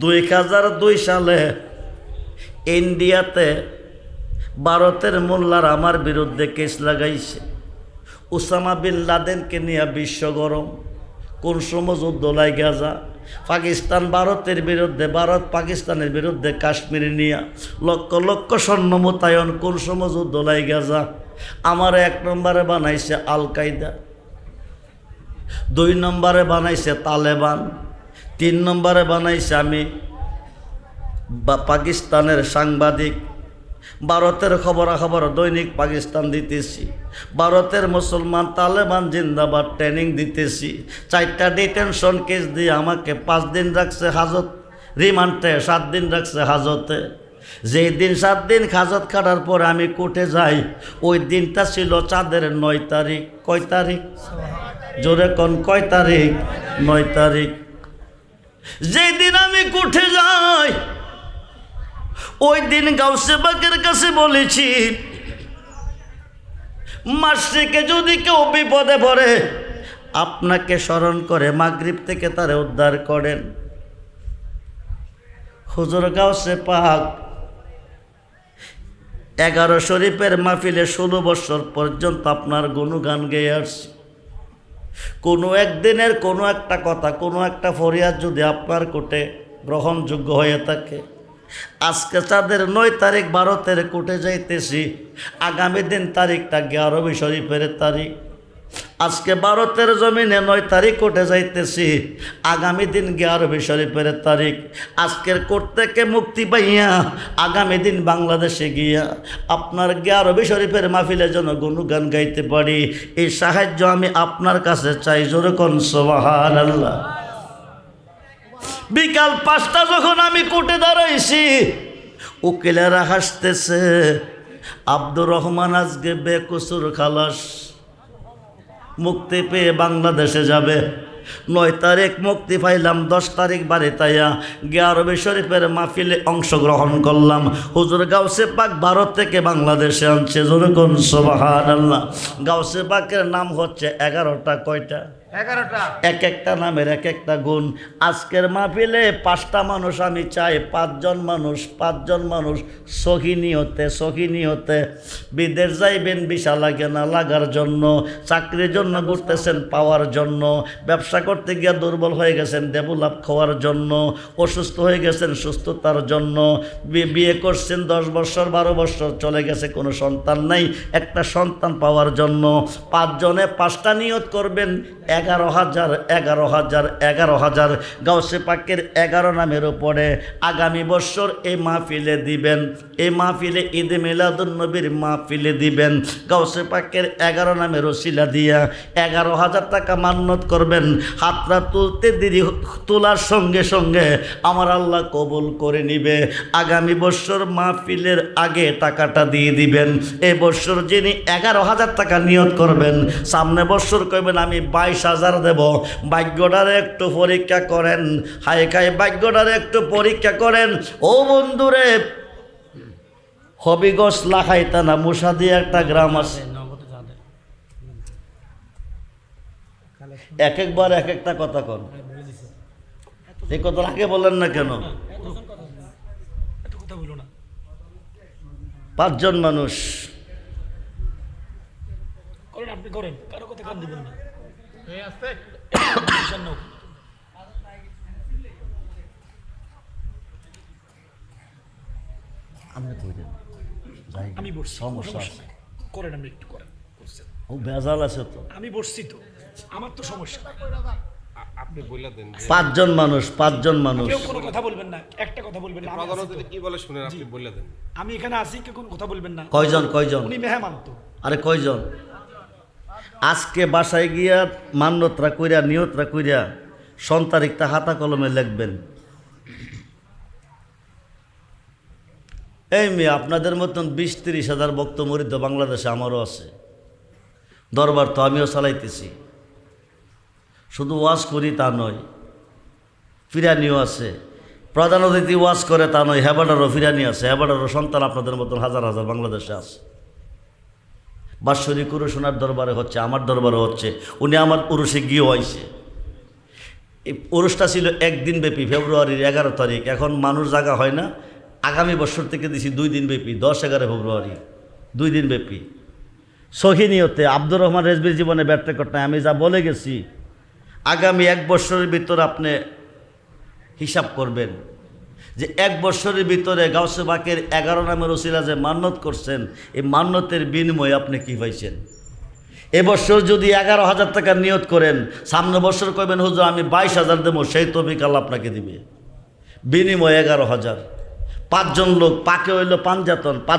দুই হাজার দুই সালে ইন্ডিয়াতে ভারতের মোল্লার আমার বিরুদ্ধে কেস লাগাইছে। উসামা বিন লাদেনকে নিয়ে বিশ্ব গরম। কোন সময় যুদ্ধ যা পাকিস্তান ভারতের বিরুদ্ধে, ভারত পাকিস্তানের বিরুদ্ধে কাশ্মীর নিয়ে লক্ষ লক্ষ স্বর্ণ মোতায়ন কোন সময় যুদ্ধ যা আমার এক নম্বরে বানাইছে আল কায়দা দুই নম্বরে বানাইছে তালেবান। তিন নম্বরে বানাইছে আমি বা পাকিস্তানের সাংবাদিক। ভারতের খবরাখবর দৈনিক পাকিস্তান দিতেছি। ভারতের মুসলমান তালেবান জিন্দাবাদ ট্রেনিং দিতেছি। চারটা ডিটেনশন কেস দিয়ে আমাকে পাঁচ দিন রাখছে হাজত রিমান্ডে সাত দিন রাখছে হাজতে। যেই দিন সাত দিন হাজত খাটার পর আমি কোর্টে যাই ওই দিনটা ছিল চাঁদের নয় তারিখ। কয় তারিখ? জোরে কোন কয় তারিখ? নয় তারিখ। যেই দিন আমি কোর্টে যাই, ওই দিন গাউসে বাগের কাছে বলেছি, মাসিকে যদি কেউ বিপদে পড়ে, আপনাকে স্মরণ করে মাগরিব থেকে তারে উদ্ধার করেন। হুজুর গাউসে পাক এগারো শরীফের মাহফিলে ষোলো বছর পর্যন্ত আপনার গুণগান গেয়ে আসছি। কোনো একদিনের কোনো একটা কথা, কোনো একটা ফরিয়াদ যদি আপনার কোর্টে গ্রহণযোগ্য হয়ে থাকে, আজকে চাঁদের নয় তারিখ ভারতের কোর্টে যাইতেছি, আগামী দিন তারিখটা গিয়ে আরবি শরীফের তারিখ। আজকে ভারতের জমিনে নয় তারিখ কোর্টে যাইতেছি। আগামী দিন আরবি শরীফের তারিখ। আজকের কোর্ট থেকে মুক্তি পাইয়া আগামী দিন বাংলাদেশে গিয়া আপনার আরবি শরীফের মাহফিলে যেন গুণগান গাইতে পারি। এই সাহায্য আমি আপনার কাছে চাই যেরকম সোবাহান আল্লাহ বিকাল পাঁচটা যখন আমি কোর্টে দাঁড়াইছি, উকিলেরা হাসতেছে, আব্দুর রহমান আজকে বেকসুর খালাস। মুক্তি পেয়ে বাংলাদেশে যাবে। নয় তারিখ মুক্তি পাইলাম, দশ তারিখ বাড়ি তাইয়া। গিয়ারবি শরীফের মাহফিলে অংশগ্রহণ করলাম। হুজুর গাউসে পাক ভারত থেকে বাংলাদেশে আনছে। যেরকম সোবাহান আল্লাহ গাউসে পাকের নাম হচ্ছে এগারোটা কয়টা? এক একটা নামের এক একটা গুণ। আজকের মাহফিলে পাঁচটা মানুষ, আমি চাই পাঁচজন মানুষ পাঁচজন মানুষ সহিনিয়তে সহিনিয়তে বিদেশ যাইবেন বিশা লাগে না লাগার জন্য। চাকরির জন্য ঘুরতেছেন, পাওয়ার জন্য। ব্যবসা করতে গিয়ে দুর্বল হয়ে গেছেন ডেভেলপ খাওয়ার জন্য। অসুস্থ হয়ে গেছেন, সুস্থতার জন্য। বিয়ে করছেন, দশ বছর, বারো বছর চলে গেছে, কোনো সন্তান নাই। একটা সন্তান পাওয়ার জন্য। পাঁচজনে পাঁচটা নিয়ত করবেন এগারো হাজার এগারো হাজার এগারো হাজার। গাউসে পাকের এগারো নামের উপরে আগামী বছর এই মাহফিলে দিবেন। এই মাহফিলে ঈদে মিলাদুন্নবীর মাহফিলে দিবেন। গাউসে পাকের এগারো নামের ওসিলা দিয়া এগারো হাজার টাকা মান্যত করবেন। হাতটা তুলতে দেরি তোলার সঙ্গে সঙ্গে আমার আল্লাহ কবুল করে নিবে। আগামী বছর মাহফিলের আগে টাকাটা দিয়ে দিবেন। এই বছর যিনি এগারো হাজার টাকা নিয়ত করবেন, সামনে বছর কইবেন আমি বাইশ হাজার দেব। ভাগ্যটারে একটু পরীক্ষা করেন। হাই খাই ভাগ্যটারে একটু পরীক্ষা করেন। ও বন্ধুরে হবিগঞ্জ লাখাইতা না মুসা দিয়ে একটা গ্রাম আছে। এক একবার এক একটা কথা কন। এই কথা আগে বলেন না কেন? পাঁচজন মানুষ। আপনি করেন। কারও কথা কান দিবেন না। আমি কইলেন আমি বসছি। সমস্যা আছে। করেন আপনি একটু করেন। করছেন। ও ভেজাল আছে তো। আমি বসছি তো। আমার তো সমস্যা আপনি দেন পাঁচজন মানুষ পাঁচজন মানুষ। কেউ কোনো কথা বলবেন না। একটা কথা বলবেন না। আমি প্রধান অতিথি কি বলে শুনেন আপনি বলে দেন। আমি এখানে আছি কেউ কোনো কথা বলবেন না। কয়জন কয়জন? উনি মেহমান তো। আরে কয়জন? আজকে বাসায় গিয়া মান্যতরা কইরা নিয়তরা কইরা সন্তারিকটা হাতা কলমে লিখবেন। এই মেয়ে, আপনাদের মতন বিশ তিরিশ হাজার বক্ত মরিদ বাংলাদেশে আমারও আছে। দরবার তো আমিও চালাইতেছি। শুধু ওয়াজ করি তা নয় ফিরানিও আছে। প্রধান অতিথি ওয়াজ করে তা নয়, হেবাডারও ফিরানি আছে। হেবাডারও সন্তান আপনাদের মতন হাজার হাজার বাংলাদেশে আছে। বাৎসরিক উরুষ ওনার দরবারে হচ্ছে, আমার দরবারে হচ্ছে, উনি আমার উরুষে গিয়েও আইছে। এই ওরসটা ছিল একদিন ব্যাপী, ফেব্রুয়ারির এগারো তারিখ। এখন মানুষ জাগা হয় না। আগামী বছর থেকে দিছি দুই দিন ব্যাপী, দশ এগারো ফেব্রুয়ারি, দুই দিন ব্যাপী। সহিনিয়তে আব্দুর রহমান রেজবির জীবনে ব্যর্থ করতে আমি যা বলে গেছি, আগামী এক বছরের ভিতর আপনি হিসাব করবেন। যে এক বছরের ভিতরে গাউসে বাকের এগারো নামের ওসিলা যে মান্যত করছেন, এই মান্যতের বিনিময়ে আপনি কি পাইছেন এবছর যদি এগারো হাজার টাকা নিয়ত করেন, সামনে বছর কইবেন, হুজুর, আমি বাইশ হাজার দেবো, সেই তবিক আপনাকে দিবে। বিনিময় এগারো হাজার। পাঁচজন লোক, পাকে হইল পাঞ্জাতন